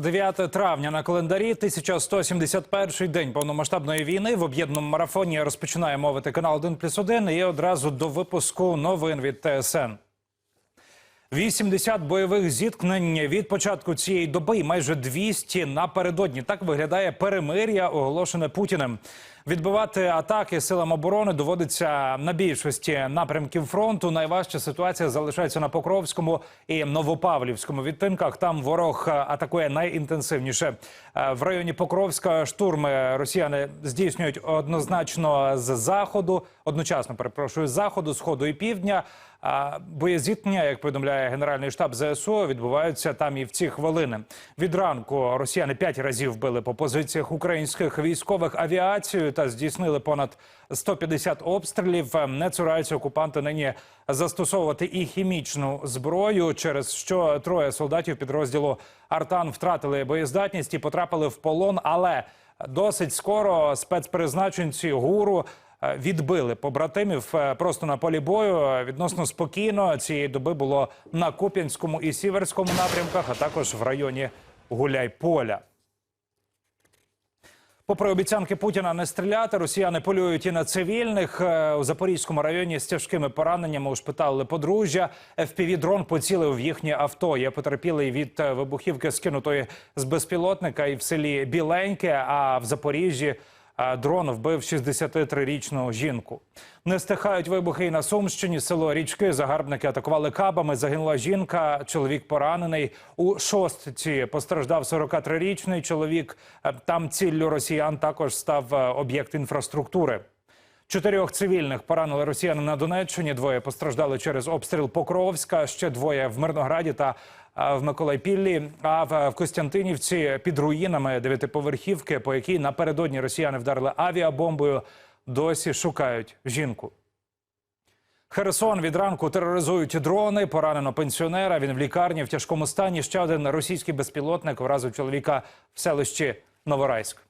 9 травня на календарі 1171 день повномасштабної війни в об'єднаному марафоні розпочинає мовити канал 1 плюс 1 і одразу до випуску новин від ТСН. 80 бойових зіткнень від початку цієї доби і майже 200 напередодні. Так виглядає перемир'я, оголошене Путіним. Відбивати атаки силам оборони доводиться на більшості напрямків фронту. Найважча ситуація залишається на Покровському і Новопавлівському відтинках. Там ворог атакує найінтенсивніше. Е, В районі Покровська штурми росіяни здійснюють однозначно з заходу, одночасно перепрошую з заходу, сходу і півдня. А боєзіткнення, як повідомляє Генеральний штаб ЗСУ, відбуваються там і в ці хвилини. Від ранку росіяни п'ять разів били по позиціях українських військових авіацією та здійснили понад 150 обстрілів. Не цураються окупанти нині застосовувати і хімічну зброю, через що троє солдатів підрозділу Артан втратили боєздатність і потрапили в полон. Але досить скоро спецпризначенці гуру е, відбили побратимів е, просто на полі бою. Е, Відносно спокійно цієї доби було на Куп'янському і Сіверському напрямках, а також в районі Гуляйполя. Попри обіцянки Путіна не стріляти, росіяни полюють і на цивільних Е, у Запорізькому районі з тяжкими пораненнями ушпитали подружжя. fpv дрон поцілив в їхнє авто. Є потерпілий від е, вибухівки, скинутої з безпілотника, і в селі Біленьке. А в Запоріжжі дрон вбив 63-річну жінку. Не стихають вибухи і на Сумщині. Село Річки загарбники атакували кабами. Загинула жінка. Чоловік поранений у шостці. Постраждав 43-річний чоловік. Е, Там ціллю росіян також став е, об'єкт інфраструктури. Чотирьох цивільних поранили росіяни на Донеччині. Двоє постраждали через обстріл Покровська. Ще двоє в Мирнограді та в Миколайпіллі. А в, в Костянтинівці під руїнами дев'ятиповерхівки, по якій напередодні росіяни вдарили авіабомбою, досі шукають жінку. Херсон від ранку тероризують дрони. Поранено пенсіонера. Він в лікарні в тяжкому стані. Ще один російський безпілотник вразив чоловіка в селищі Новорайськ.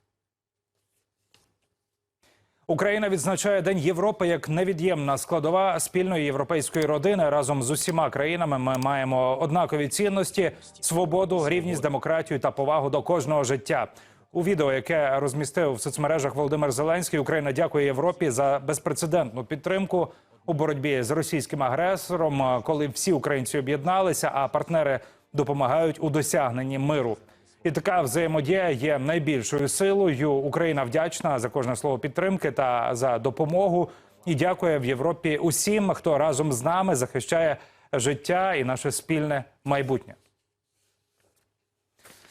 Україна відзначає День Європи як невід'ємна складова спільної європейської родини. Разом з усіма країнами ми маємо однакові цінності: свободу, рівність, демократію та повагу до кожного життя. У відео, яке розмістив в соцмережах Володимир Зеленський, Україна дякує Європі за безпрецедентну підтримку у боротьбі з російським агресором, коли всі українці об'єдналися, а партнери допомагають у досягненні миру. І така взаємодія є найбільшою силою. Україна вдячна за кожне слово підтримки та за допомогу. І дякує в Європі усім, хто разом з нами захищає життя і наше спільне майбутнє.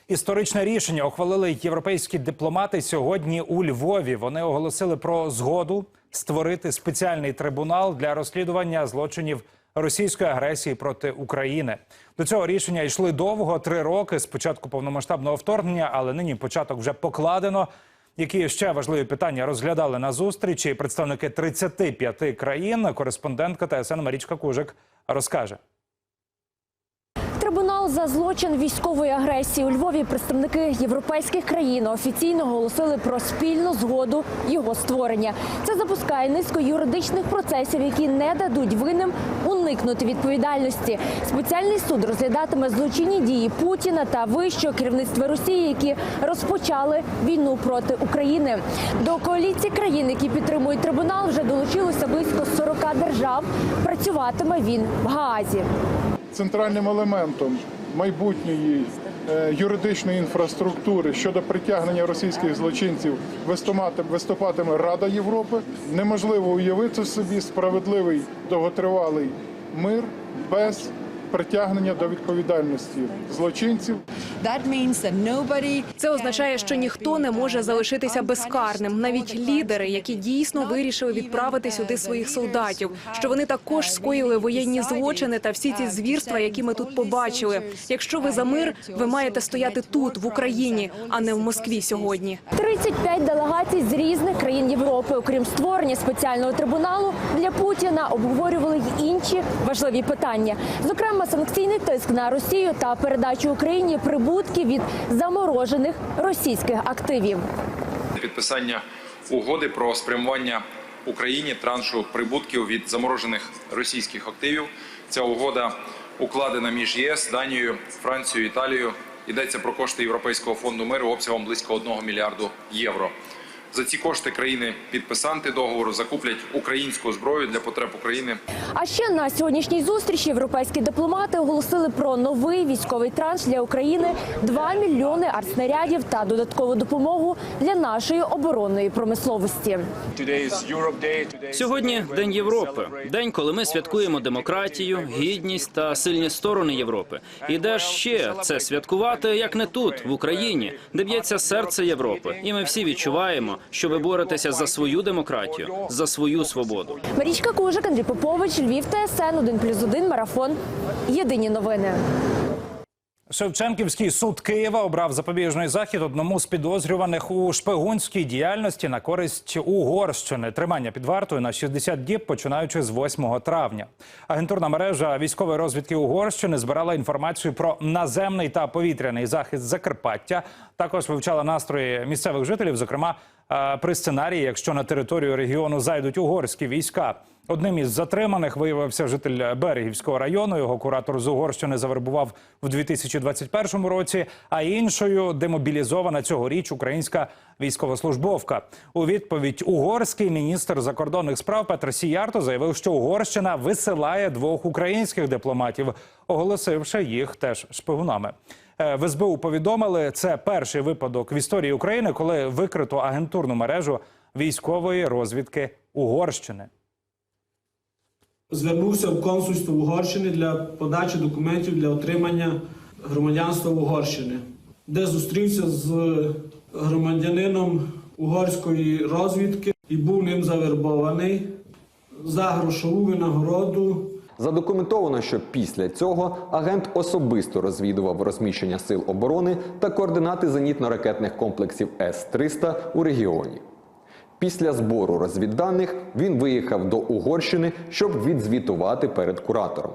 Історичне рішення ухвалили європейські дипломати сьогодні у Львові. Вони оголосили про згоду створити спеціальний трибунал для розслідування злочинів російської агресії проти України. До цього рішення йшли довго три роки з початку повномасштабного вторгнення, але нині початок вже покладено. Які ще важливі питання розглядали на зустрічі представники 35 країн. Кореспондентка ТСН Марічка Кужик розкаже. Трибунал за злочин військової агресії у Львові представники європейських країн офіційно оголосили про спільну згоду його створення. Це запускає низку юридичних процесів, які не дадуть винним уникнути відповідальності. Спеціальний суд розглядатиме злочинні дії Путіна та вищого керівництва Росії, які розпочали війну проти України. До коаліції країн, які підтримують трибунал, вже долучилося близько 40 держав. Працюватиме він в Гаазі. Центральним елементом майбутньої е, юридичної інфраструктури щодо притягнення російських злочинців виступатиме Рада Європи. Неможливо уявити собі справедливий довготривалий мир без притягнення до відповідальності злочинців. That means Це означає, що ніхто не може залишитися безкарним, навіть лідери, які дійсно вирішили відправити сюди своїх солдатів, що вони також скоїли воєнні злочини та всі ці звірства, які ми тут побачили. Якщо ви за мир, ви маєте стояти тут, в Україні, а не в Москві сьогодні. 35 делегацій з різних країн Європи, окрім створення спеціального трибуналу для Путіна, обговорювали й інші важливі питання, зокрема санкційний тиск на Росію та передачу Україні прибутків від заморожених російських активів. підписання угоди про спрямування Україні траншу прибутків від заморожених російських активів. Ця угода укладена між ЄС, Данією, Францією, Італією, Йдеться про кошти Європейського фонду миру обсягом близько 1 мільярду євро. За ці кошти країни-підписанти договору закуплять українську зброю для потреб України А ще на сьогоднішній зустрічі європейські дипломати оголосили про новий військовий транш для України 2 мільйони артснарядів та додаткову допомогу для нашої оборонної промисловості. Сьогодні День Європи, день, коли ми святкуємо демократію, гідність та сильні сторони Європи. І де ж ще це святкувати, як не тут, в Україні, де б'ється серце Європи, і ми всі відчуваємо, що ви боретеся за свою демократію, за свою свободу. Марічка Кужик, Андрій Попович, Львів, ТСН 1+,1, Марафон. Єдині новини. Шевченківський суд Києва обрав запобіжний захід одному з підозрюваних у шпигунській діяльності на користь Угорщини. Тримання під вартою на 60 діб, починаючи з 8 травня. Агентурна мережа військової розвідки Угорщини збирала інформацію про наземний та повітряний захист Закарпаття. Також вивчала настрої місцевих жителів, зокрема при сценарії, якщо на територію регіону зайдуть угорські війська. Одним із затриманих виявився житель Берегівського району. Його куратор з Угорщини завербував в 2021 році. А іншою демобілізована цьогоріч українська військовослужбовка. У відповідь угорський міністр закордонних справ Петр Сіярто заявив, що Угорщина висилає двох українських дипломатів, оголосивши їх теж шпигунами. Е, В СБУ повідомили, це перший випадок в історії України, коли викрито агентурну мережу військової розвідки Угорщини. Звернувся в консульство Угорщини для подачі документів для отримання громадянства Угорщини, де зустрівся з громадянином угорської розвідки і був ним завербований за грошову винагороду Задокументовано, що після цього агент особисто розвідував розміщення сил оборони та координати зенітно-ракетних комплексів С-300 у регіоні. Після збору розвідданих він виїхав до Угорщини, щоб відзвітувати перед куратором.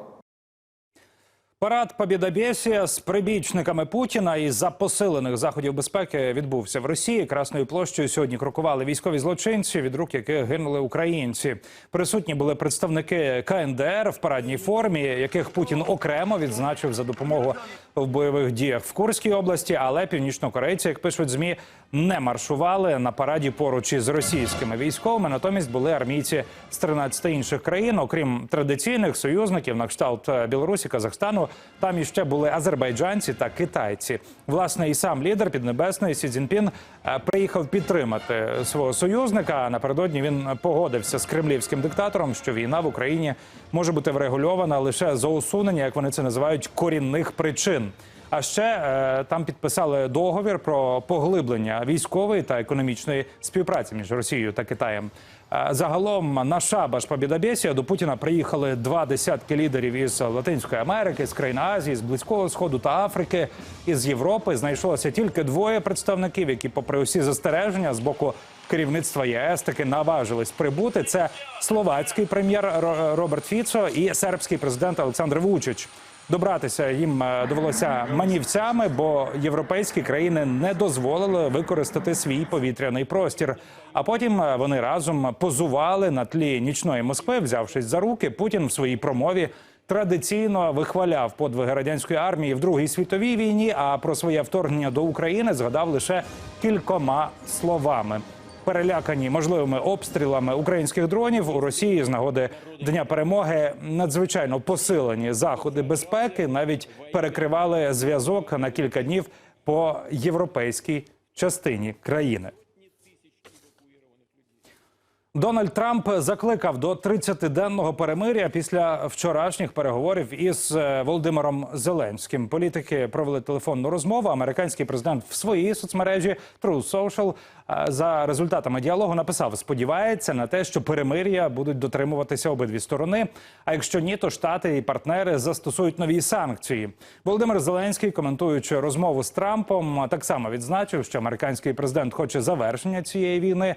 Парад Побєдобєсія з прибічниками Путіна і за посилених заходів безпеки відбувся в Росії. Красною площею сьогодні крокували військові злочинці, від рук яких гинули українці. Присутні були представники КНДР в парадній формі, яких Путін окремо відзначив за допомогу в бойових діях в Курській області. Але північнокорейці, як пишуть змі, не маршували на параді поруч із російськими військовими. Натомість були армійці з 13 інших країн, окрім традиційних союзників на кшталт Білорусі, Казахстану. Там іще були азербайджанці та китайці. Власне, і сам лідер Піднебесної Сі Цзіньпін е, приїхав підтримати свого союзника. А Напередодні він погодився з кремлівським диктатором, що війна в Україні може бути врегульована лише за усунення, як вони це називають, корінних причин. А ще е, там підписали договір про поглиблення військової та економічної співпраці між Росією та Китаєм. Загалом на шабаш Побєдобєсія до Путіна приїхали два десятки лідерів із Латинської Америки, з країн Азії, з Близького Сходу та Африки. Із Європи знайшлося тільки двоє представників, які, попри усі застереження з боку керівництва ЄС, таки наважились прибути. Це словацький прем'єр Ро- Роберт Фіцо і сербський президент Олександр Вучич. Добратися їм е, довелося манівцями, бо європейські країни не дозволили використати свій повітряний простір. А потім е, вони разом позували на тлі нічної Москви, взявшись за руки. Путін в своїй промові традиційно вихваляв подвиги радянської армії в Другій світовій війні. А про своє вторгнення до України згадав лише кількома словами. Перелякані можливими обстрілами українських дронів у Росії з нагоди Дня перемоги надзвичайно посилені заходи безпеки, навіть перекривали зв'язок на кілька днів по європейській частині країни. Дональд Трамп закликав до 30-денного перемиря після вчорашніх переговорів із е, Володимиром Зеленським. Політики провели телефонну розмову. Американський президент в своїй соцмережі True Social е, за результатами діалогу написав: сподівається на те, що перемир'я будуть дотримуватися обидві сторони. А якщо ні, то штати і партнери застосують нові санкції. Володимир Зеленський, коментуючи розмову з Трампом, так само відзначив, що американський президент хоче завершення цієї війни.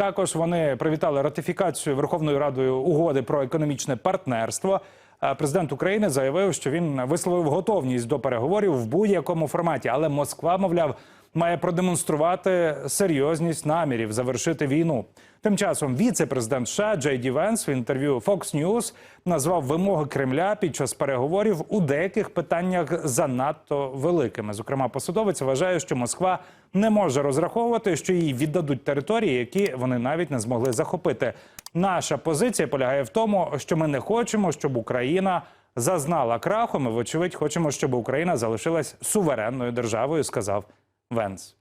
Також вони привітали ратифікацію Верховною Радою угоди про економічне партнерство. Президент України заявив, що він висловив готовність до переговорів в будь-якому форматі, але Москва, мовляв, має продемонструвати серйозність намірів завершити війну. Тим часом віце-президент США Джей Венс в інтерв'ю Fox News назвав вимоги Кремля під час переговорів у деяких питаннях занадто великими. Зокрема, посадовець вважає, що Москва не може розраховувати, що їй віддадуть території, які вони навіть не змогли захопити. Наша позиція полягає в тому, що ми не хочемо, щоб Україна зазнала краху. Ми, вочевидь, хочемо, щоб Україна залишилась суверенною державою, сказав Венс.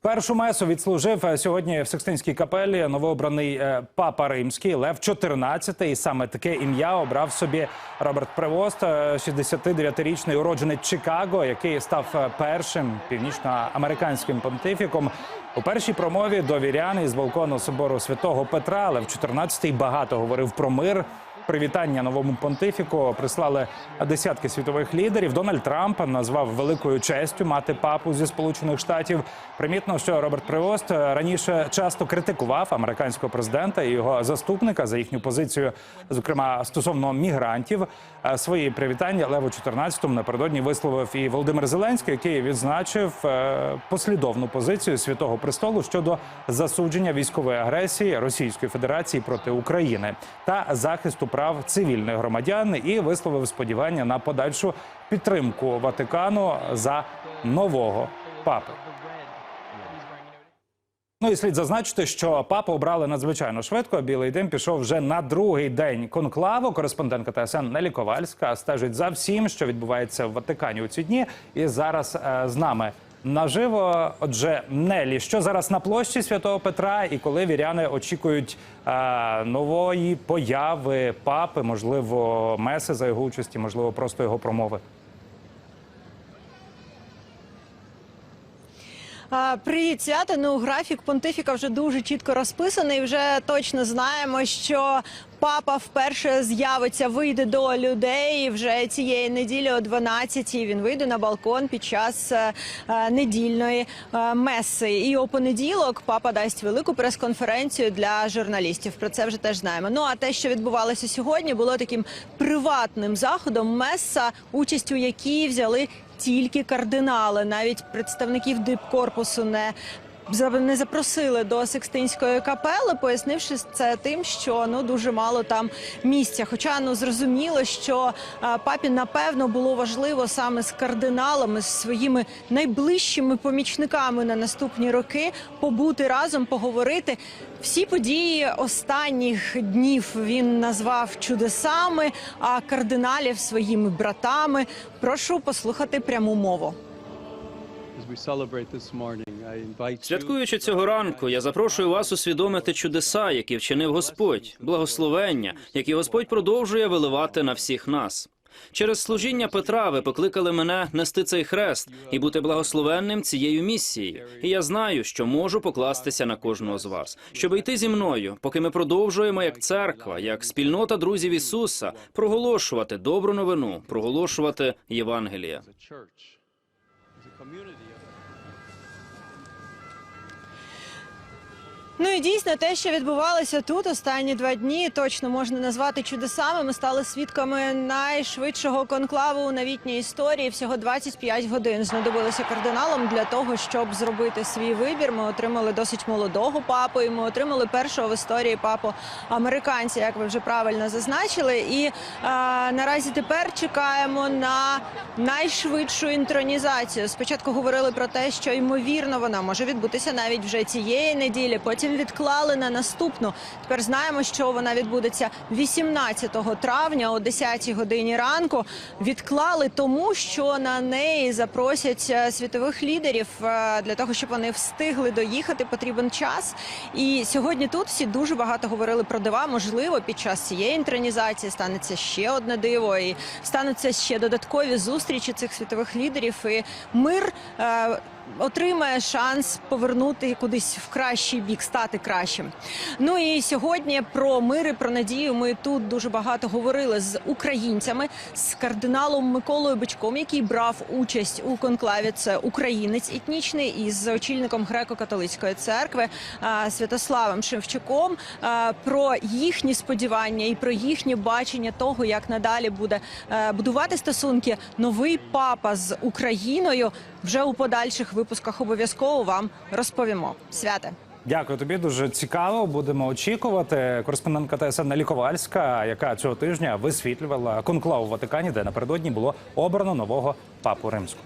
Першу месу відслужив е, сьогодні в Секстинській капелі новообраний е, папа римський Лев XIV. І саме таке ім'я обрав собі Роберт Превост, е, 69-річний уродженець Чикаго, який став е, першим північноамериканським понтифіком. У першій промові до вірян із балкону собору святого Петра Лев XIV багато говорив про мир. Привітання новому понтифіку прислали десятки світових лідерів. Дональд Трамп назвав великою честю мати папу зі сполучених штатів. Примітно, що Роберт Привост раніше часто критикував американського президента і його заступника за їхню позицію, зокрема стосовно мігрантів. Е, Свої привітання Леву 14-му напередодні висловив і Володимир Зеленський, який відзначив е, послідовну позицію святого престолу щодо засудження військової агресії Російської Федерації проти України та захисту прав цивільних громадян і висловив сподівання на подальшу підтримку Ватикану за нового папи. Ну і слід зазначити, що папу обрали надзвичайно швидко. Білий дим пішов вже на другий день конклаву. Кореспондентка ТСН Нелі Ковальська стежить за всім, що відбувається в Ватикані у ці дні. І зараз е, з нами наживо. Отже, Нелі, що зараз на площі Святого Петра, і коли віряни очікують е, нової появи папи, можливо, меси за його участі, можливо, просто його промови. Привіт, свято. Ну, графік понтифіка вже дуже чітко розписаний. Вже точно знаємо, що папа вперше з'явиться, вийде до людей вже цієї неділі о 12-й. Він вийде на балкон під час е, е, недільної е, меси. І у понеділок папа дасть велику прес-конференцію для журналістів. Про це вже теж знаємо. Ну а те, що відбувалося сьогодні, було таким приватним заходом. Меса, участь у якій взяли тільки кардинали, навіть представників дипкорпусу не не запросили до Секстинської капели, пояснивши це тим, що ну дуже мало там місця. Хоча ну зрозуміло, що папі напевно було важливо саме з кардиналами, з своїми найближчими помічниками на наступні роки побути разом, поговорити. Всі події останніх днів він назвав чудесами, а кардиналів своїми братами. Прошу послухати пряму мову. Святкуючи цього ранку, я запрошую вас усвідомити чудеса, які вчинив Господь, благословення, які Господь продовжує виливати на всіх нас. Через служіння Петра ви покликали мене нести цей хрест і бути благословенним цією місією. І я знаю, що можу покластися на кожного з вас, щоб йти зі мною, поки ми продовжуємо як церква, як спільнота друзів Ісуса, проголошувати добру новину, проголошувати Євангеліє. Ну і дійсно те, що відбувалося тут останні два дні, точно можна назвати чудесами. Ми стали свідками найшвидшого конклаву у новітній історії. Всього 25 годин знадобилося кардиналам для того, щоб зробити свій вибір. Ми отримали досить молодого папу, і ми отримали першого в історії папу американця, як ви вже правильно зазначили. І е, наразі тепер чекаємо на найшвидшу інтронізацію. Спочатку говорили про те, що ймовірно вона може відбутися навіть вже цієї неділі. Потім відклали на наступну. Тепер знаємо, що вона відбудеться 18 травня о 10 годині ранку. Відклали тому, що на неї запросять е, світових лідерів е, для того, щоб вони встигли доїхати. Потрібен час. І сьогодні тут всі дуже багато говорили про дива. Можливо, під час цієї інтронізації станеться ще одне диво, і стануться ще додаткові зустрічі цих світових лідерів. І мир. Отримає шанс повернути кудись в кращий бік, стати кращим. Ну і сьогодні про мир і про надію ми тут дуже багато говорили з українцями, з кардиналом Миколою Бичком, який брав участь у конклаві. Це українець етнічний, і з очільником греко-католицької церкви Святославом Шевчуком про їхні сподівання і про їхнє бачення того, як надалі буде е, будувати стосунки новий папа з Україною. Вже у подальших випусках обов'язково вам розповімо. Святе. Дякую тобі. Дуже цікаво. Будемо очікувати. Кореспондентка ТСН Ліковальська, яка цього тижня висвітлювала конклав у Ватикані, де напередодні було обрано нового папу римського.